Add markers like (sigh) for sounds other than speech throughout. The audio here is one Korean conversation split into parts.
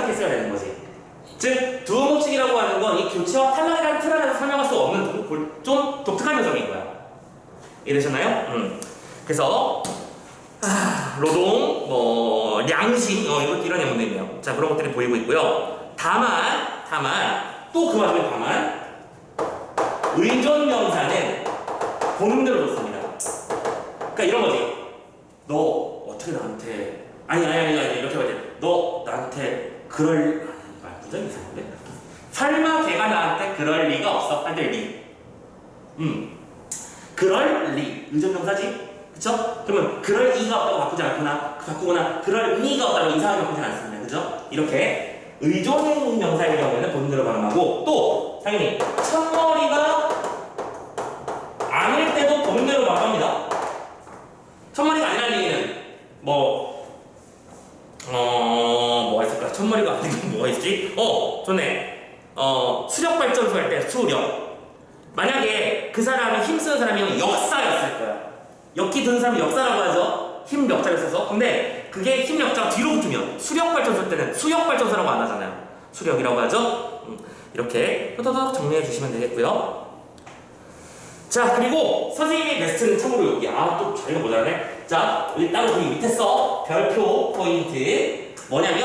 생각했어야 되는 거지. 즉 두음법칙이라고 하는 건 이 교체와 탈락이라는 틀 안에서 설명할 수 없는 좀 독특한 녀석인 거야. 이해되셨나요? 음. 그래서 아, 노동, 뭐 양심, 어, 이런 이런 예문들이에요. 자 그런 것들이 보이고 있고요. 다만, 다만 또 그 와중에 다만 의존 명사는 본음대로 놓습니다. 그러니까 이런 거지. 너 어떻게 나한테 아니 아니 아니 나한테 그럴 말 문장이 이상한데? 설마 걔가 나한테 그럴 리가 없어. 한들 리. 음. 그럴 리. 의존 명사지. 그쵸? 그러면 그럴 이가 없다고 바꾸지 않거나 그 바꾸거나 그럴 리가 없다고 이상하게 바꾸지 않습니다. 그죠? 이렇게 의존 명사의 경우에는 본대로 발음하고 또 당연히 첫머리가 아닐 때도 본대로 발음합니다. 첫머리가 아니라는 얘기는 뭐 어, 뭐가 있을까? 첫머리가 아니고 어, 좋네. 어, 수력 발전소 할 때 수력. 만약에 그 사람이 힘쓰는 사람이면 역사였을 거야. 역기 드는 사람이 역사라고 하죠. 힘 역자를 써서. 근데 그게 힘 역자가 뒤로 붙으면 수력 발전소 때는 수역 발전소라고 안 하잖아요. 수력이라고 하죠. 음, 이렇게 토토톡 정리해 주시면 되겠고요. 자 그리고 선생님의 베스트는 참고로 여기 아또 자기가 모자라네 자 여기 따로 그 밑에 써 별표 포인트 뭐냐면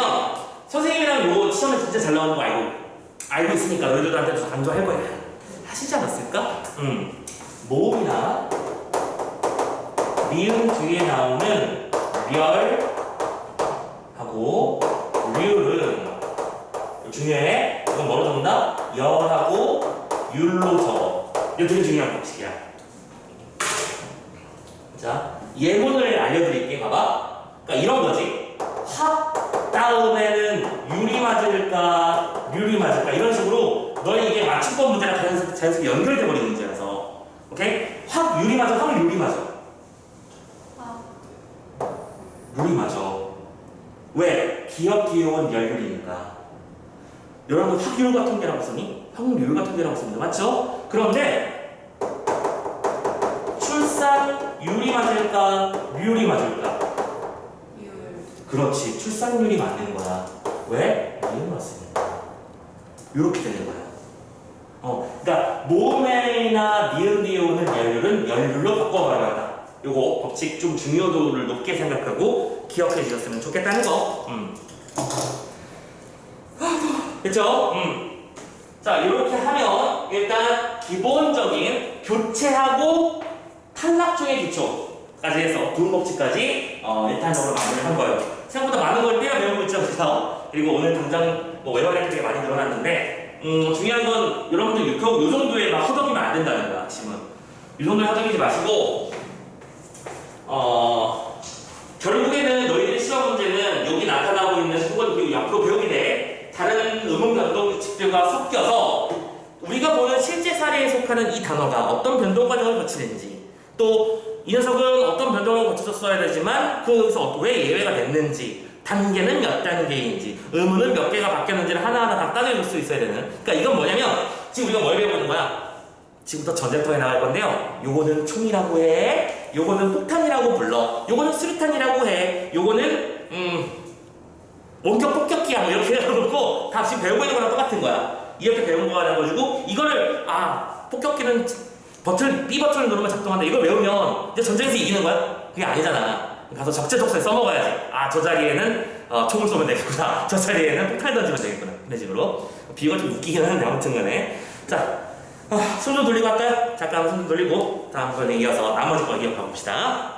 선생님이랑 요거 시험에 진짜 잘 나오는 거 알고 알고 있으니까 너희들한테 좀 강조할 거야 하시지 않았을까? 음 모음이나 미음 뒤에 나오는 멸 하고 률은 중요해 이건 뭐로 적는다? 열하고 율로 적어 이거 되게 중요한 법칙이야. 자, 예문을 알려드릴게. 봐봐. 그러니까 이런 거지. 확 다음에는 유리 맞을까, 유리 맞을까 이런 식으로 너희 이게 맞춤법 문제랑 자연스럽게, 자연스럽게 연결돼 버리는 문제라서. 오케이? 확 유리 맞아, 확 유리 맞아. 아, 유리 맞아. 왜? 기억 기호은 열유리니까. 여러분 확률 같은 게라고 쓰니? 확률 같은 게라고 씁니다. 맞죠? 그런데 출산율이 맞을까? 률이 맞을까? 율. 그렇지. 출산율이 맞는 거야. 왜? 이유 맞으니까. 이렇게 되는 거야. 어, 그러니까 모음이나 니은 뒤에 오는 열률은 열률로 바꿔 말한다. 요거 법칙 좀 중요도를 높게 생각하고 기억해 주셨으면 좋겠다는 거. 음. 그쵸? 음. 자, 이렇게 하면 일단 기본적인 교체하고 탈락 중의 기초까지 해서 두 법칙까지 어, 일단적으로 마무리를 한 거예요. 생각보다 많은 걸 떼어 배우고 있죠, 그래서 그리고 오늘 당장 뭐 외워낼 게 많이 늘어났는데 음, 중요한 건 여러분들 요, 요 정도에 막 허덕이면 안 된다는 거야, 지금. 이 정도에 허덕이지 마시고 어, 결국에는 너희들 시험 문제는 여기 나타나고 있는 혹은 그리고 앞으로 배우게 돼 다른 음음 변동식들과 섞여서 우리가 보는 실제 사례에 속하는 이 단어가 어떤 변동 과정을 거치는지 또 이 녀석은 어떤 변동을 거쳐줬어야 되지만 그것에서 왜 예외가 됐는지 단계는 몇 단계인지 의문은 몇 개가 바뀌었는지를 하나하나 다 따져줄 수 있어야 되는 그러니까 이건 뭐냐면 지금 우리가 뭘 배우는 거야 지금부터 전쟁터에 나갈 건데요. 요거는 총이라고 해. 요거는 폭탄이라고 불러. 요거는 수류탄이라고 해. 요거는 음 원격 폭격기야 뭐 이렇게 (laughs) 해놓고 다 지금 배우고 있는 거랑 똑같은 거야. 이렇게 배운 거라는 가지고 이거를 아 폭격기는 버튼 B 버튼을 누르면 작동한다. 이걸 외우면 이제 전쟁에서 이기는 거야? 그게 아니잖아. 가서 적재적소에 써먹어야지. 아 저 자리에는 어, 총을 쏘면 되겠구나. (laughs) 저 자리에는 폭탄을 던지면 되겠구나. 이런 식으로 비유가 좀 웃기긴 하는데 아무튼 간에 자. 아, 손좀 돌리고 할까요? 잠깐 손좀 돌리고 다음 번에 이어서 나머지 거 이어가 봅시다.